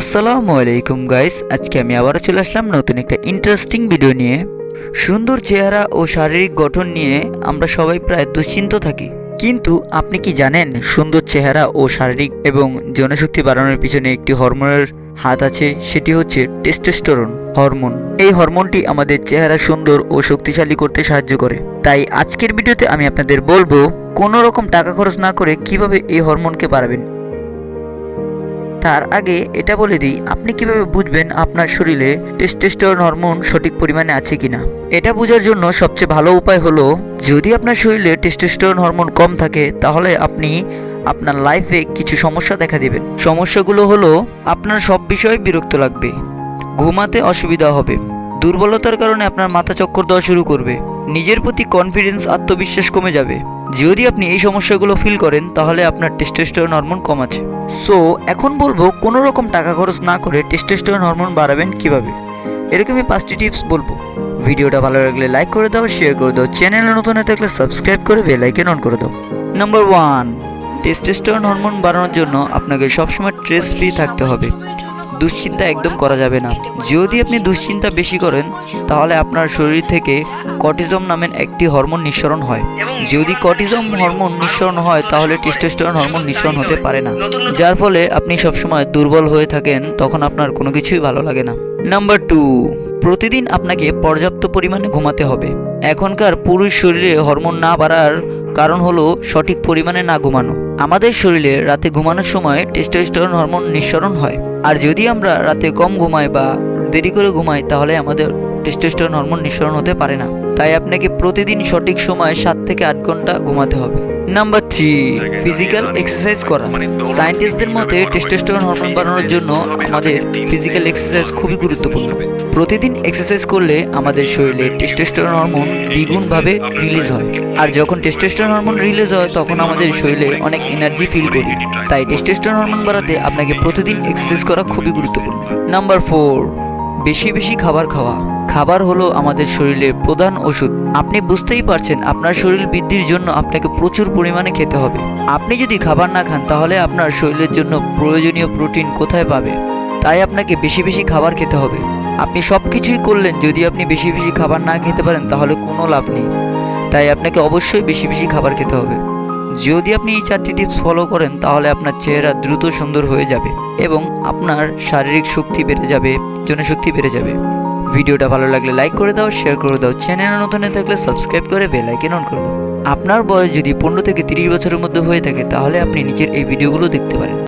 আসসালামু আলাইকুম গাইস আজকে আমি আবারও চলে আসলাম নতুন একটা ইন্টারেস্টিং ভিডিও নিয়ে। সুন্দর চেহারা ও শারীরিক গঠন নিয়ে আমরা সবাই প্রায় দুশ্চিন্ত থাকি। কিন্তু আপনি কি জানেন, সুন্দর চেহারা ও শারীরিক এবং জনশক্তি বাড়ানোর পিছনে একটি হরমোনের হাত আছে? সেটি হচ্ছে টেস্টোস্টেরন হরমোন এই হরমোনটি আমাদের চেহারা সুন্দর ও শক্তিশালী করতে সাহায্য করে। তাই আজকের ভিডিওতে আমি আপনাদের বলব কোনো রকম টাকা খরচ না করে কীভাবে এই হরমোনকে বাড়াবেন। তার আগে এটা বলে দিই, আপনি কীভাবে বুঝবেন আপনার শরীরে টেস্টোস্টেরন হরমোন সঠিক পরিমাণে আছে কিনা? এটা বোঝার জন্য সবচেয়ে ভালো উপায় হলো, যদি আপনার শরীরে টেস্টোস্টেরন হরমোন কম থাকে, তাহলে আপনি আপনার লাইফে কিছু সমস্যা দেখা দেবেন সমস্যাগুলো হলো, আপনার সব বিষয়ে বিরক্ত লাগবে, ঘুমাতে অসুবিধা হবে, দুর্বলতার কারণে আপনার মাথা চক্কর দেওয়া শুরু করবে, নিজের প্রতি কনফিডেন্স আত্মবিশ্বাস কমে যাবে। যদি আপনি এই সমস্যাগুলো ফিল করেন, তাহলে আপনার টেস্টোস্টেরন হরমোন কম আছে। সো এখন বলব কোনো রকম টাকা খরচ না করে টেস্টোস্টেরন হরমোন বাড়াবেন কীভাবে? এরকমই পাঁচটি টিপস বলব। ভিডিওটা ভালো লাগলে লাইক করে দাও শেয়ার করে দাও চ্যানেলে নতুন হয়ে থাকলে সাবস্ক্রাইব করে বেল আইকন অন করে দাও। নাম্বার ওয়ান টেস্টোস্টেরন হরমোন বাড়ানোর জন্য আপনাকে সবসময় স্ট্রেস ফ্রি থাকতে হবে। দুশ্চিন্তা একদম করা যাবে না। যদি আপনি দুশ্চিন্তা বেশি করেন, তাহলে আপনার শরীর থেকে কটিজম নামের একটি হরমোন নিঃসরণ হয়। যদি কটিজম হরমোন নিঃসরণ হয়, তাহলে টেস্টোস্টেরন হরমোন নিঃসরণ হতে পারে না। যার ফলে আপনি সবসময় দুর্বল হয়ে থাকেন, তখন আপনার কোনো কিছুই ভালো লাগে না। নাম্বার টু, প্রতিদিন আপনাকে পর্যাপ্ত পরিমাণে ঘুমাতে হবে। এখনকার পুরুষ শরীরে হরমোন না বাড়ার কারণ হলো সঠিক পরিমাণে না ঘুমানো। আমাদের শরীরে রাতে ঘুমানোর সময় টেস্টোস্টেরন হরমোন নিঃসরণ হয়। আর যদি আমরা রাতে কম ঘুমাই বা দেরি করে ঘুমাই, তাহলে আমাদের টেস্টোস্টেরন হরমোন নিঃসরণ হতে পারে না। তাই আপনাকে প্রতিদিন সঠিক সময়ে সাত থেকে আট ঘণ্টা ঘুমাতে হবে। নাম্বার থ্রি ফিজিক্যাল এক্সারসাইজ করা। সায়েন্টিস্টদের মতে টেস্টোস্টেরন হরমোন বাড়ানোর জন্য আমাদের ফিজিক্যাল এক্সারসাইজ খুবই গুরুত্বপূর্ণ। প্রতিদিন এক্সারসাইজ করলে আমাদের শরীরে টেস্টোস্টেরন হরমোন দ্বিগুণভাবে রিলিজ হয়। আর যখন টেস্টোস্টেরন হরমোন রিলিজ হয়, তখন আমাদের শরীরে অনেক এনার্জি ফিল করি। তাই টেস্টোস্টেরন হরমোন বাড়াতে আপনাকে প্রতিদিন এক্সারসাইজ করা খুবই গুরুত্বপূর্ণ। নাম্বার ফোর বেশি বেশি খাবার খাওয়া। খাবার হলো আমাদের শরীরের প্রধান ওষুধ। আপনি বুঝতেই পারছেন, আপনার শরীর বৃদ্ধির জন্য আপনাকে প্রচুর পরিমাণে খেতে হবে। আপনি যদি খাবার না খান, তাহলে আপনার শরীরের জন্য প্রয়োজনীয় প্রোটিন কোথায় পাবে? তাই আপনাকে বেশি বেশি খাবার খেতে হবে। আপনি সব কিছুই করলেন যদি আপনি বেশি বেশি খাবার না খেতে পারেন, তাহলে কোনো লাভ নেই। তাই আপনাকে অবশ্যই বেশি বেশি খাবার খেতে হবে। যদি আপনি এই চারটি টিপস ফলো করেন, তাহলে আপনার চেহারা দ্রুত সুন্দর হয়ে যাবে এবং আপনার শারীরিক শক্তি বেড়ে যাবে, জনশক্তি বেড়ে যাবে। ভিডিওটা ভালো লাগলে লাইক করে দাও, শেয়ার করে দাও, চ্যানেলে নতুন থাকলে সাবস্ক্রাইব করে বেল আইকন অন করে দাও। আপনার বয়স যদি পনেরো থেকে তিরিশ বছরের মধ্যে হয়ে থাকে, তাহলে আপনি নিচের এই ভিডিওগুলো দেখতে পারেন।